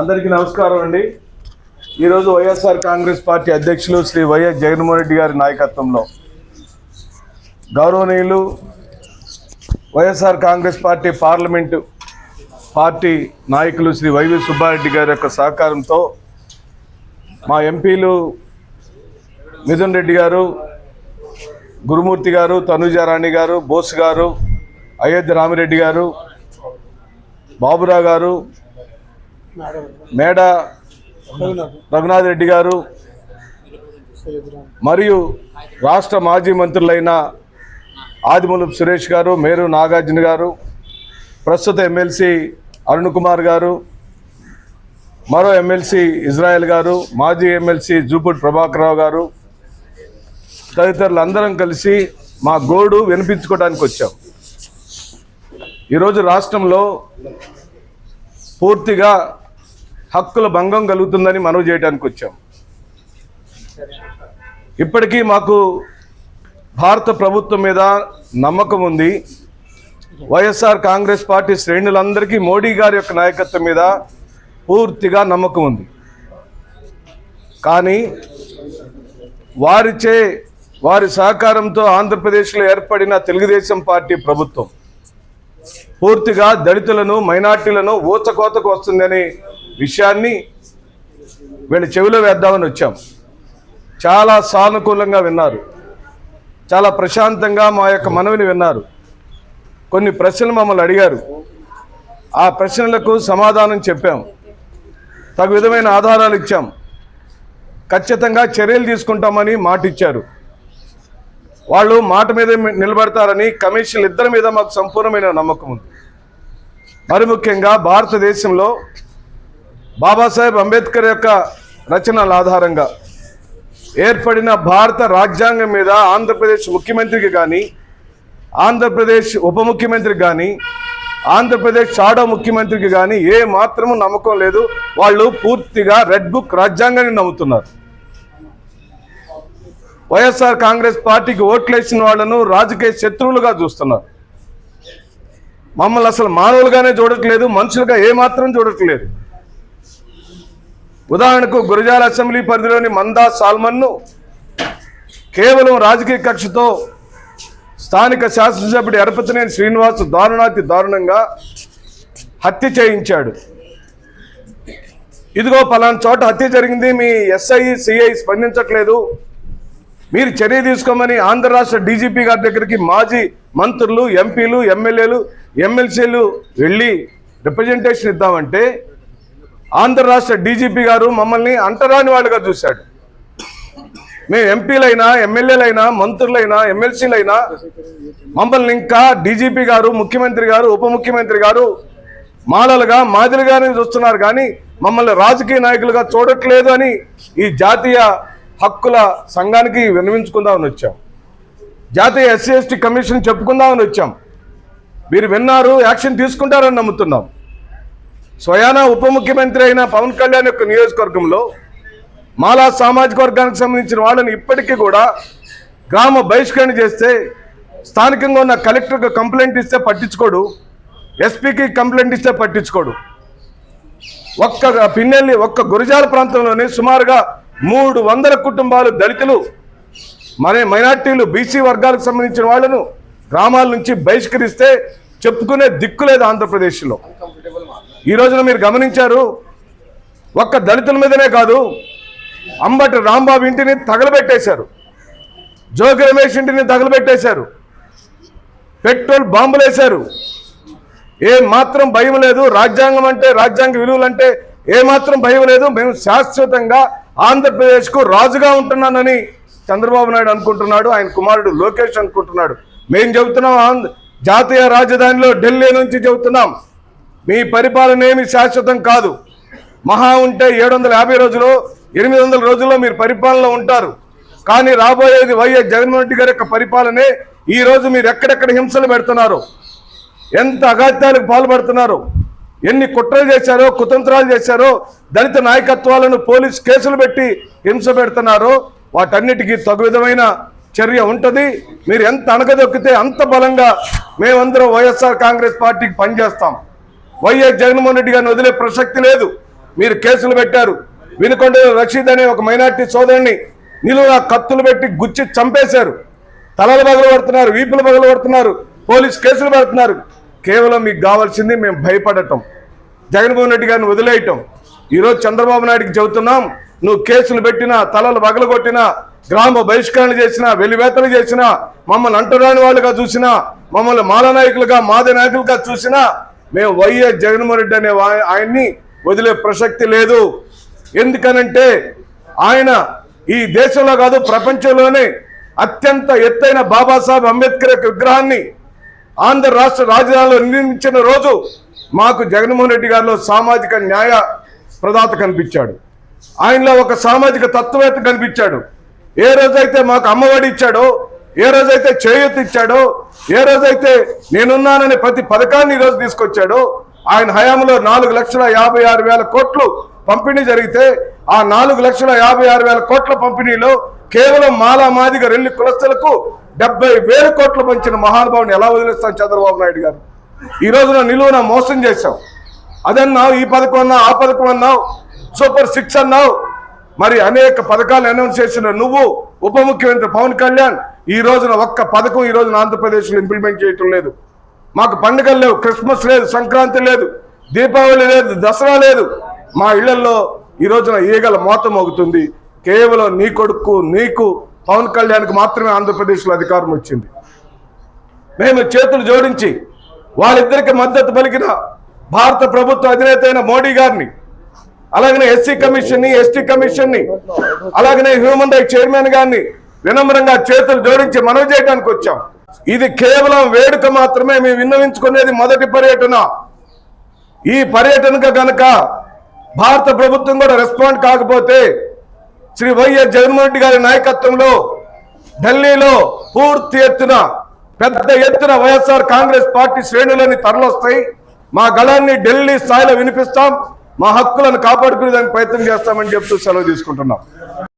అందరికీ నమస్కారం అండి. ఈరోజు వైఎస్ఆర్ కాంగ్రెస్ పార్టీ అధ్యక్షులు శ్రీ వైఎస్ జగన్మోహన్ రెడ్డి గారి నాయకత్వంలో గౌరవనీయులు YSR Congress party parliament party నాయకులు శ్రీ వైవి సుబ్బారెడ్డి గారి యొక్క సహకారంతో మా ఎంపీలు మిథున్ రెడ్డి గారు గురుమూర్తి గారు తనుజారాణి గారు బోస్ గారు అయోధ్య రామిరెడ్డి గారు బాబురావు గారు మేడ రఘునాథ్ రెడ్డి గారు మరియు రాష్ట్ర మాజీ మంత్రులైన ఆదిమూలపు సురేష్ గారు మేరు నాగార్జున గారు ప్రస్తుత ఎమ్మెల్సీ అరుణ్ కుమార్ గారు మరో ఎమ్మెల్సీ ఇజ్రాయెల్ గారు మాజీ ఎమ్మెల్సీ జూపూడి ప్రభాకర్రావు గారు తదితరులు అందరం కలిసి మా గోడు వినిపించుకోవడానికి వచ్చాం. ఈరోజు రాష్ట్రంలో పూర్తిగా హక్కుల భంగం కలుగుతుందని మనవి చేయడానికి వచ్చాం. ఇప్పటికీ మాకు భారత ప్రభుత్వం మీద నమ్మకం ఉంది. వైఎస్ఆర్ కాంగ్రెస్ పార్టీ శ్రేణులందరికీ మోడీ గారి యొక్క నాయకత్వం మీద పూర్తిగా నమ్మకం ఉంది. కానీ వారిచే వారి సహకారంతో ఆంధ్రప్రదేశ్లో ఏర్పడిన తెలుగుదేశం పార్టీ ప్రభుత్వం పూర్తిగా దళితులను మైనార్టీలను ఊచకోతకు వస్తుందని విషయాన్ని వీళ్ళ చెవిలో వేద్దామని వచ్చాం. చాలా సానుకూలంగా విన్నారు. చాలా ప్రశాంతంగా మా యొక్క మనవిని విన్నారు. కొన్ని ప్రశ్నలు మమ్మల్ని అడిగారు. ఆ ప్రశ్నలకు సమాధానం చెప్పాం. తగు విధమైన ఆధారాలు ఇచ్చాం. ఖచ్చితంగా చర్యలు తీసుకుంటామని మాట ఇచ్చారు వాళ్ళు మాట మీద నిలబడతారని కమిషన్ ఇద్దరి మీద మాకు సంపూర్ణమైన నమ్మకం ఉంది. మరి ముఖ్యంగా భారతదేశంలో బాబాసాహెబ్ అంబేద్కర్ యొక్క రచనల ఆధారంగా ఏర్పడిన భారత రాజ్యాంగం మీద ఆంధ్రప్రదేశ్ ముఖ్యమంత్రికి కానీ ఆంధ్రప్రదేశ్ ఉప ముఖ్యమంత్రికి కానీ ఆంధ్రప్రదేశ్ షాడో ముఖ్యమంత్రికి కానీ ఏ మాత్రము నమ్మకం లేదు. వాళ్ళు పూర్తిగా రెడ్ బుక్ రాజ్యాంగాన్ని నమ్ముతున్నారు. వైఎస్ఆర్ కాంగ్రెస్ పార్టీకి ఓట్లేసిన వాళ్ళను రాజకీయ శత్రువులుగా చూస్తున్నారు. మమ్మల్ని అసలు మానవులుగానే చూడట్లేదు మనుషులుగా ఏ మాత్రం చూడట్లేదు. ఉదాహరణకు గురజాల అసెంబ్లీ పరిధిలోని మందా సాల్మన్ను కేవలం రాజకీయ కక్షతో స్థానిక శాసనసభ్యుడు ఎరపతినేని శ్రీనివాస్ దారుణాతి దారుణంగా హత్య చేయించాడు. ఇదిగో పలానా చోట హత్య జరిగింది మీ ఎస్ఐ సిఐ స్పందించట్లేదు. మీరు చర్య తీసుకోమని ఆంధ్ర రాష్ట్ర డీజీపీ గారి దగ్గరికి మాజీ మంత్రులు ఎంపీలు ఎమ్మెల్యేలు ఎమ్మెల్సీలు వెళ్ళి రిప్రజెంటేషన్ ఇద్దామంటే ఆంధ్ర రాష్ట్ర డీజీపీ గారు మమ్మల్ని అంటరాని వాళ్ళుగా చూశాడు. మేము ఎంపీలైనా ఎమ్మెల్యేలైనా మంత్రులైనా ఎమ్మెల్సీలైనా మమ్మల్ని ఇంకా డీజీపీ గారు ముఖ్యమంత్రి గారు ఉప ముఖ్యమంత్రి గారు మాలలుగా మాదిరిగానే చూస్తున్నారు కానీ మమ్మల్ని రాజకీయ నాయకులుగా చూడట్లేదు అని ఈ జాతీయ హక్కుల సంఘానికి విన్నవించుకుందామని వచ్చాం. జాతీయ ఎస్సీ ఎస్టీ కమిషన్ చెప్పుకుందామని వచ్చాం. మీరు విన్నారు యాక్షన్ తీసుకుంటారని నమ్ముతున్నాం. స్వయానా ఉప ముఖ్యమంత్రి అయిన పవన్ కళ్యాణ్ యొక్క నియోజకవర్గంలో మాలా సామాజిక వర్గానికి సంబంధించిన వాళ్ళని ఇప్పటికీ కూడా గ్రామ బహిష్కరణ చేస్తే స్థానికంగా ఉన్న కలెక్టర్కి కంప్లైంట్ ఇస్తే పట్టించుకోడు ఎస్పీకి కంప్లైంట్ ఇస్తే పట్టించుకోడు. ఒక్క పిన్నెల్లి ఒక్క గురజాల ప్రాంతంలోనే సుమారుగా మూడు వందల కుటుంబాలు దళితులు మరే మైనార్టీలు బీసీ వర్గాలకు సంబంధించిన వాళ్ళను గ్రామాల నుంచి బహిష్కరిస్తే చెప్పుకునే దిక్కు లేదు ఆంధ్రప్రదేశ్లో. ఈ రోజున మీరు గమనించారు ఒక్క దళితుల మీదనే కాదు అంబటి రాంబాబు ఇంటిని తగలబెట్టేశారు. జోగి రమేష్ ఇంటిని తగలబెట్టేశారు. పెట్రోల్ బాంబులేశారు. ఏ మాత్రం భయం లేదు రాజ్యాంగం అంటే రాజ్యాంగ విలువలు అంటే ఏ మాత్రం భయం లేదు. మేము శాశ్వతంగా ఆంధ్రప్రదేశ్కు రాజుగా ఉంటున్నానని చంద్రబాబు నాయుడు అనుకుంటున్నాడు ఆయన కుమారుడు లోకేష్ అనుకుంటున్నాడు. మేము చెబుతున్నాం ఆంధ్ర జాతీయ రాజధానిలో ఢిల్లీ నుంచి చెబుతున్నాం. మీ పరిపాలన ఏమి శాశ్వతం కాదు. మహా ఉంటే ఏడు వందల యాభై రోజులు ఎనిమిది వందల రోజుల్లో మీరు పరిపాలనలో ఉంటారు. కానీ రాబోయేది వైఎస్ జగన్మోహన్ రెడ్డి గారి యొక్క పరిపాలనే ఈ రోజు మీరు ఎక్కడెక్కడ హింసలు పెడుతున్నారు? ఎంత అగాత్యాలకు పాల్పడుతున్నారు? ఎన్ని కుట్రలు చేశారో కుతంత్రాలు చేశారో దళిత నాయకత్వాలను పోలీస్ కేసులు పెట్టి హింస పెడుతున్నారో వాటన్నిటికీ తగు విధమైన చర్య ఉంటుంది. మీరు ఎంత అణగదొక్కితే అంత బలంగా మేమందరం వైఎస్ఆర్ కాంగ్రెస్ పార్టీకి పనిచేస్తాం. వైఎస్ జగన్మోహన్ రెడ్డి గారిని వదిలే ప్రసక్తి లేదు. మీరు కేసులు పెట్టారు. వినుకొండ రషీద్ అనే ఒక మైనార్టీ సోదరుని నిలువున కత్తులు పెట్టి గుచ్చి చంపేశారు. తలలు పగలు పడుతున్నారు వీపులు పగలు పడుతున్నారు పోలీస్ కేసులు పెడుతున్నారు. కేవలం మీకు కావాల్సింది మేము భయపడటం. జగన్మోహన్ రెడ్డి గారిని వదిలేయటం. ఈరోజు చంద్రబాబు నాయుడికి చెబుతున్నాం నువ్వు కేసులు పెట్టినా తలలు పగలగొట్టినా గ్రామ బహిష్కరణ చేసినా వెలివేతలు చేసినా మమ్మల్ని అంటరాని వాళ్ళుగా చూసినా మమ్మల్ని మాల నాయకులుగా మాద నాయకులుగా చూసినా మేము వైఎస్ జగన్మోహన్ రెడ్డి అనే ఆయన్ని వదిలే ప్రసక్తి లేదు. ఎందుకనంటే ఆయన ఈ దేశంలో కాదు ప్రపంచంలోనే అత్యంత ఎత్తైన బాబాసాహెబ్ అంబేద్కర్ యొక్క విగ్రహాన్ని ఆంధ్ర రాష్ట్ర రాజధానిలో నిర్మించిన రోజు మాకు జగన్మోహన్ రెడ్డి గారిలో సామాజిక న్యాయ ప్రదాత కనిపించాడు. ఆయనలో ఒక సామాజిక తత్వవేత్త కనిపించాడు. ఏ రోజైతే మాకు అమ్మఒడి ఇచ్చాడో ఏ రోజైతే చేయూత ఇచ్చాడో ఏ రోజైతే నేనున్నానని ప్రతి పథకాన్ని ఈరోజు తీసుకొచ్చాడో ఆయన హయాంలో నాలుగు లక్షల యాభై ఆరు వేల కోట్లు పంపిణీ జరిగితే ఆ నాలుగు లక్షల యాభై ఆరు వేల కోట్ల పంపిణీలో కేవలం మాలా మాదిగ రెల్లి కులస్తులకు డెబ్బై వేల కోట్లు పంచిన మహానుభావుని ఎలా వదిలేస్తాం చంద్రబాబు నాయుడు గారు? ఈ రోజున నిలువున మోసం చేశాం. అదన్నావు ఈ పథకం అన్నావు ఆ పథకం అన్నావు సూపర్ సిక్స్ అన్నావు. మరి అనేక పథకాలు అనౌన్స్ చేసిన నువ్వు ఉప ముఖ్యమంత్రి పవన్ కళ్యాణ్ ఈ రోజున ఒక్క పథకం ఈ రోజున ఆంధ్రప్రదేశ్లో ఇంప్లిమెంట్ చేయటం లేదు. మాకు పండుగలు లేవు క్రిస్మస్ లేదు సంక్రాంతి లేదు దీపావళి లేదు దసరా లేదు. మా ఇళ్ళలో ఈ రోజున ఈగల మోతం మోగుతుంది. కేవలం నీ కొడుకు నీకు పవన్ కళ్యాణ్కి మాత్రమే ఆంధ్రప్రదేశ్లో అధికారం వచ్చింది. మేము చేతులు జోడించి వాళ్ళిద్దరికి మద్దతు పలికిన భారత ప్రభుత్వ అధినేత అయిన మోడీ గారిని అలాగనే ఎస్సీ కమిషన్ని ఎస్టీ కమిషన్ని అలాగనే హ్యూమన్ రైట్స్ చైర్మన్ గారిని వినమ్రంగా చేతులు జోడించి మనవి చేయడానికి వచ్చాం. ఇది కేవలం వేడుక మాత్రమే మేము విన్నవించుకునేది మొదటి పర్యటన. ఈ పర్యటనకు గనక భారత ప్రభుత్వం కూడా రెస్పాండ్ కాకపోతే శ్రీ వైఎస్ జగన్మోహన్ రెడ్డి గారి నాయకత్వంలో ఢిల్లీలో పూర్తి ఎత్తున పెద్ద ఎత్తున వైఎస్ఆర్ కాంగ్రెస్ పార్టీ శ్రేణులని తరలొస్తాయి మా గళాన్ని ఢిల్లీ స్థాయిలో వినిపిస్తాం. మా హక్కులను కాపాడుకునే దానికి ప్రయత్నం చేస్తామని చెప్తూ సెలవు తీసుకుంటున్నాం.